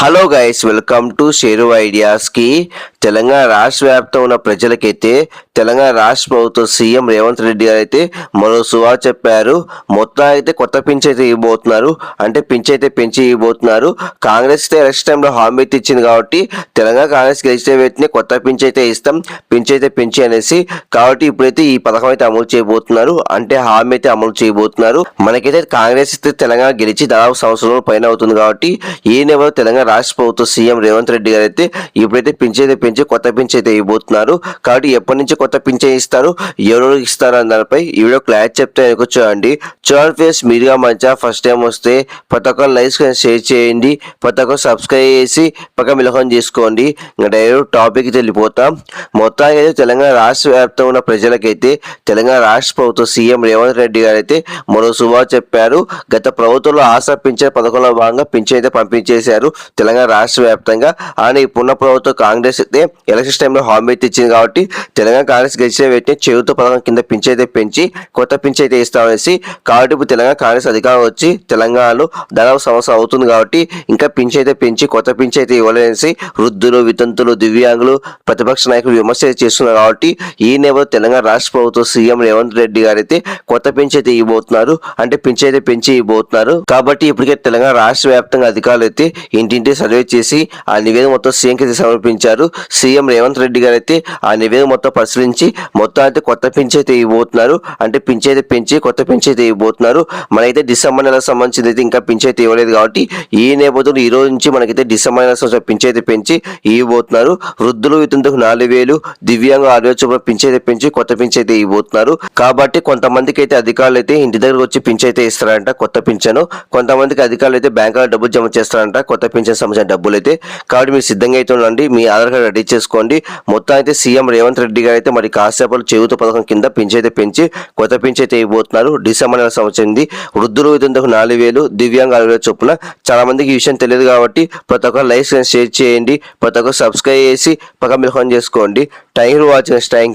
Hello guys welcome to Sheru ఐడియాస్కి Telangana రాష్ట్ర వ్యాప్తంగా ఉన్న ప్రజలకైతే తెలంగాణ రాష్ట్ర ప్రభుత్వం సీఎం రేవంత్ రెడ్డి గారు అయితే మరో సువా చెప్పారు. మొత్తం అయితే కొత్త పింఛ్ అయితే ఇవ్వబోతున్నారు. అంటే పింఛ్ అయితే పెంచి ఇవ్వబోతున్నారు. కాంగ్రెస్ అయితే ఎలక్షన్ టైంలో హామీ అయితే ఇచ్చింది కాబట్టి తెలంగాణ కాంగ్రెస్ గెలిచిన వ్యక్తిని కొత్త పింఛ్ అయితే ఇస్తాం పింఛ్ అయితే పెంచి అనేసి. కాబట్టి ఇప్పుడైతే ఈ పథకం అయితే అమలు చేయబోతున్నారు. అంటే హామీ అయితే అమలు చేయబోతున్నారు. మనకైతే కాంగ్రెస్ అయితే తెలంగాణ గెలిచి దాదాపు సంవత్సరం పైన అవుతుంది కాబట్టి ఈ నెల తెలంగాణ రాష్ట్ర ప్రభుత్వ సీఎం రేవంత్ రెడ్డి గారు అయితే ఇప్పుడైతే పింఛ్ పెంచి కొత్త పింఛ్ అయితే ఇవ్వబోతున్నారు. కాబట్టి ఎప్పటి నుంచి కొత్త పింఛ్ ఇస్తారు. ఎవరు ఇస్తారు అన్న దానిపై ఈ వీడియో క్లాస్ చెప్తే అనుకో చూడండి చూడండి ఫేస్ మీరుగా మంచిగా ఫస్ట్ టైం వస్తే ప్రతి ఒక్క లైక్స్ షేర్ చేయండి. ప్రతి ఒక్క సబ్స్క్రైబ్ చేసి పక్క మిలకం చేసుకోండి. ఇంకా డైరెక్ట్ టాపిక్ వెళ్ళిపోతాం. మొత్తానికి అయితే తెలంగాణ రాష్ట్ర వ్యాప్తంగా ఉన్న ప్రజలకైతే తెలంగాణ రాష్ట్ర ప్రభుత్వం సీఎం రేవంత్ రెడ్డి గారు అయితే మరో శుభా చెప్పారు. గత ప్రభుత్వంలో ఆశ పింఛన్ పథకంలో భాగంగా పింఛన్ అయితే పంపించేశారు. తెలంగాణ రాష్ట్ర వ్యాప్తంగా ఆయన ఇప్పుడున్న ప్రభుత్వం కాంగ్రెస్ అయితే ఎలక్షన్ టైంలో హామీ అయితే ఇచ్చింది కాబట్టి తెలంగాణ కాంగ్రెస్ గెలిచిన వ్యక్తిని చేయుత పథకం కింద పింఛన్ అయితే పెంచి కొత్త పింఛన్ అయితే ఇస్తామనేసి కాబట్టి ఇప్పుడు తెలంగాణ కాంగ్రెస్ అధికారం వచ్చి తెలంగాణలో దాదాపు సంవత్సరం అవుతుంది కాబట్టి ఇంకా పింఛన్ అయితే పెంచి కొత్త పింఛన్ అయితే ఇవ్వలేనేసి వృద్ధులు వితంతులు దివ్యాంగులు ప్రతిపక్ష నాయకులు విమర్శ చేస్తున్నారు కాబట్టి ఈ నేపథ్యంలో తెలంగాణ రాష్ట్ర ప్రభుత్వం సీఎం రేవంత్ రెడ్డి గారు అయితే కొత్త పింఛన్ అయితే ఇవ్వబోతున్నారు. అంటే పింఛన్ అయితే పెంచి ఇవ్వబోతున్నారు. కాబట్టి ఇప్పటికే తెలంగాణ రాష్ట్ర వ్యాప్తంగా అధికారులు అయితే ఇంటింటి సర్వే చేసి ఆ నివేదిక మొత్తం సీఎంకి అయితే సమర్పించారు. సీఎం రేవంత్ రెడ్డి గారు అయితే ఆ నివేదిక మొత్తం పరిశీలించి మొత్తం అయితే కొత్త పింఛన్ అయితే ఇవ్వబోతున్నారు. అంటే పింఛన్ అయితే పెంచి కొత్త పింఛన్ అయితే ఇవ్వబోతున్నారు. మనైతే డిసెంబర్ నెలకు సంబంధించి అయితే ఇంకా పింఛన్ అయితే ఇవ్వలేదు కాబట్టి ఈ నేపథ్యంలో ఈ రోజు నుంచి మనకైతే డిసెంబర్ నెల సంవత్సరం అయితే పెంచి ఇవ్వబోతున్నారు. వృద్ధులు ఇతరులకు నాలుగు వేలు దివ్యాంగ ఆరోగ్య వేలు చొప్పున అయితే పెంచి కొత్త పింఛన్ అయితే ఇవ్వబోతున్నారు. కాబట్టి కొంతమందికి అయితే అధికారులు అయితే ఇంటి దగ్గరకు వచ్చి పింఛన్ అయితే ఇస్తారంట కొత్త పింఛను కొంతమందికి అధికారులు అయితే బ్యాంకులో డబ్బులు జమ చేస్తారంట కొత్త పింఛన్ సంబంధించిన డబ్బులు అయితే కాబట్టి మీరు సిద్ధంగా అయితే ఉండండి. మీ ఆధార్ కార్డు రెడీ చేసుకోండి. మొత్తం అయితే సీఎం రేవంత్ రెడ్డి గారు అయితే మరి కాసేపలు చేయూత పథకం కింద పింఛన్ అయితే పెంచి కొత్త పింఛన్ అయితే ఇవ్వబోతున్నారు. డిసెంబర్ నెల సంవత్సరం వృద్ధులు వితంతుకు నాలుగు వేలు దివ్యాంగ ఆరు చొప్పున చాలా మందికి ఈ విషయం తెలియదు కాబట్టి ప్రతి ఒక్క లైక్ షేర్ చేయండి ప్రతి ఒక్కరు సబ్స్క్రైబ్ చేసి పక్క మిలకం చేసుకోండి. Thank you watching thank